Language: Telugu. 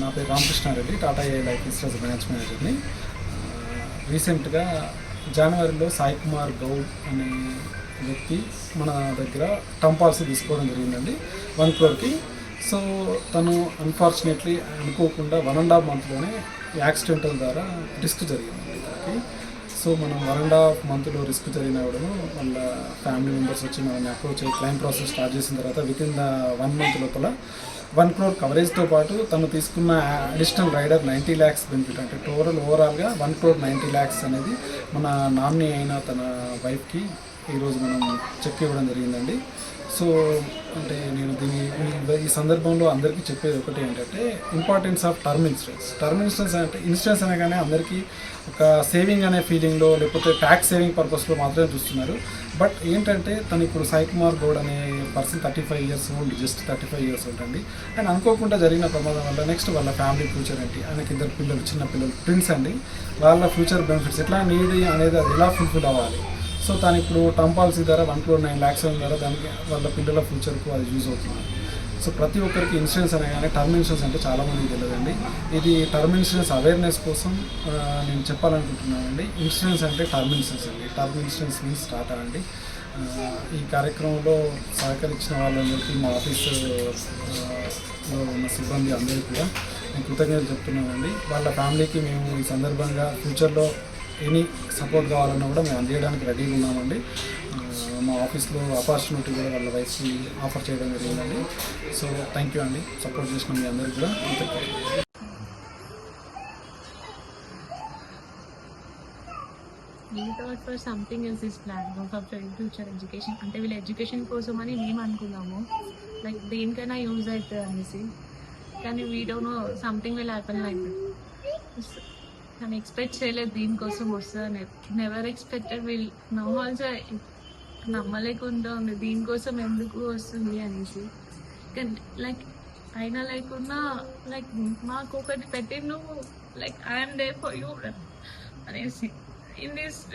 నా పేరు Ramakrishnareddy Tata A life insurance branch మేనేజర్ని. రీసెంట్గా జనవరిలో సాయి కుమార్ గౌడ్ అనే వ్యక్తి మన దగ్గర టర్మ్ పాలసీ తీసుకోవడం జరిగిందండి వన్ క్రోర్కి. సో తను అన్ఫార్చునేట్లీ అనుకోకుండా వన్ అండ్ హాఫ్ మంత్లోనే యాక్సిడెంటల్ ద్వారా రిస్క్ జరిగిందండి తనకి. సో మనం వన్ అండ్ హాఫ్ మంత్లో రిస్క్ జరిగిన కూడా వాళ్ళ ఫ్యామిలీ మెంబర్స్ వచ్చి మనల్ని అప్రోచ్ అయ్యి క్లైమ్ ప్రాసెస్ స్టార్ట్ చేసిన తర్వాత within the one month లోపల వన్ క్రోర్ కవరేజ్తో పాటు తను తీసుకున్న additional rider ninety lakhs benefit అంటే టోటల్ ఓవరాల్గా వన్ క్రోర్ నైంటీ ల్యాక్స్ అనేది మన నామినీ అయిన తన వైఫ్కి ఈరోజు మనం చెక్ ఇవ్వడం జరిగిందండి. సో అంటే నేను దీని ఈ- సందర్భంలో అందరికీ చెప్పేది ఒకటి ఏంటంటే importance of term insurance term insurance అంటే ఇన్సూరెన్స్ అనగానే అందరికీ ఒక సేవింగ్ అనే ఫీలింగ్లో లేకపోతే ట్యాక్స్ సేవింగ్ పర్పస్లో మాత్రమే చూస్తున్నారు. బట్ ఏంటంటే తను ఇప్పుడు సాయి కుమార్ గౌడ్ అనే person thirty five years old just thirty five years old అండి అండ్ అనుకోకుండా జరిగిన ప్రమాదం వల్ల నెక్స్ట్ వాళ్ళ ఫ్యామిలీ ఫ్యూచర్ ఏంటి? ఆయనకి ఇద్దరు పిల్లలు చిన్న పిల్లలు ట్విన్స్ అండి. వాళ్ళ ఫ్యూచర్ బెనిఫిట్స్ ఎట్లా? నీడ్ అనేది అది ఎలా ఫుల్ఫిల్ అవ్వాలి? సో తను ఇప్పుడు టర్మ్ పాలసీ ద్వారా వన్ క్రోర్ నైన్ ల్యాక్స్ ద్వారా దానికి వాళ్ళ పిల్లల ఫ్యూచర్కు అది యూజ్ అవుతుంది. సో ప్రతి ఒక్కరికి ఇన్సూరెన్స్ అనగానే టర్మ్ ఇన్సూరెన్స్ అంటే చాలామందికి తెలియదండి. ఇది టర్మ్ ఇన్సూరెన్స్ అవేర్నెస్ కోసం నేను చెప్పాలనుకుంటున్నానండి. ఇన్సూరెన్స్ అంటే టర్మ్ ఇన్సూరెన్స్ అండి. టర్మ్ ఇన్సూరెన్స్ మీన్స్ టాటా అండి. ఈ కార్యక్రమంలో సహకరించిన వాళ్ళందరికీ మా ఆఫీస్ ఉన్న సిబ్బంది అందరికీ కూడా నేను కృతజ్ఞతలు చెప్తున్నానండి. వాళ్ళ ఫ్యామిలీకి మేము ఈ సందర్భంగా ఫ్యూచర్లో ఎనీ సపోర్ట్ కావాలన్నా కూడా మేము అందించడానికి రెడీగా ఉన్నామండి. మా ఆఫీస్లో ఆపర్చునిటీ కూడా వాళ్ళ వైఫ్కి ఆఫర్ చేయడం జరిగిందండి. సో థ్యాంక్ యూ అండి. సపోర్ట్ చేసిన మీ అందరికీ కూడా కృతజ్ఞతలు. For something is this plan for future education అంటే వీళ్ళ ఎడ్యుకేషన్ కోసం అని మేము అనుకున్నాము. లైక్ దేనికైనా యూజ్ అవుతుంది అనేసి. కానీ we don't know something will happen like కానీ ఎక్స్పెక్ట్ చేయలేదు దీనికోసం వస్తుంది. Never expected we'll now also నమ్మలేకుండా ఉంది. దీనికోసం ఎందుకు వస్తుంది అనేసి. లైక్ అయినా లేకున్నా లైక్ మాకు ఒకటి పెట్టి నువ్వు like I'm there for you అనేసి ఇన్ దిస్